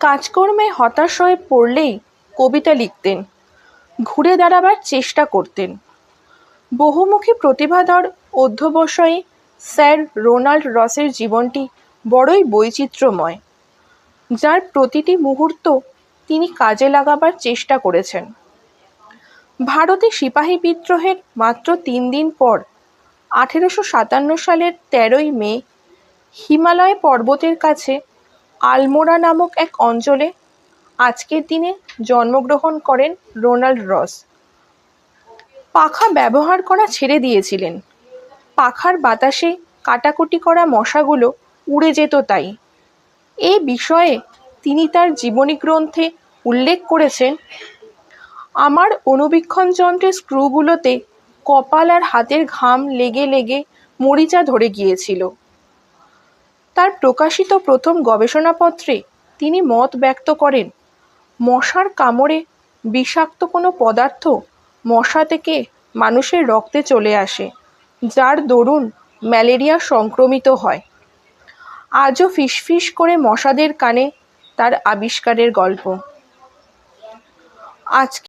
কাজকর্মে হতাশ হয়ে পড়লেই কবিতা লিখতেন, ঘুরে দাঁড়াবার চেষ্টা করতেন। বহুমুখী প্রতিভাধর অধ্যবসায়ী স্যার রোনাল্ড রসের জীবনটি বড়ই বৈচিত্র্যময়, যার প্রতিটি মুহূর্ত তিনি কাজে লাগাবার চেষ্টা করেছেন। ভারতে সিপাহী বিদ্রোহের মাত্র তিন দিন পর আঠেরোশো সাতান্ন সালের তেরোই মে হিমালয় পর্বতের কাছে আলমোড়া নামক এক অঞ্চলে আজকের দিনে জন্মগ্রহণ করেন রোনাল্ড রস। পাখা ব্যবহার করা ছেড়ে দিয়েছিলেন। পাখার বাতাসে কাটাকুটি করা মশাগুলো উড়ে যেত তাই। এ বিষয়ে তিনি তার জীবনী গ্রন্থে উল্লেখ করেছেন, আমার অণুবীক্ষণ যন্ত্রের স্ক্রুগুলোতে কপাল আর হাতের ঘাম লেগে লেগে মরিচা ধরে গিয়েছিল। তার প্রকাশিত প্রথম গবেষণাপত্রে তিনি মত ব্যক্ত করেন, মশার কামড়ে বিষাক্ত কোনো পদার্থ মশা থেকে মানুষের রক্তে চলে আসে, যার দরুন ম্যালেরিয়া সংক্রমিত হয়। আজও ফিসফিস করে মশাদের কানে তার আবিষ্কারের গল্প। আজকে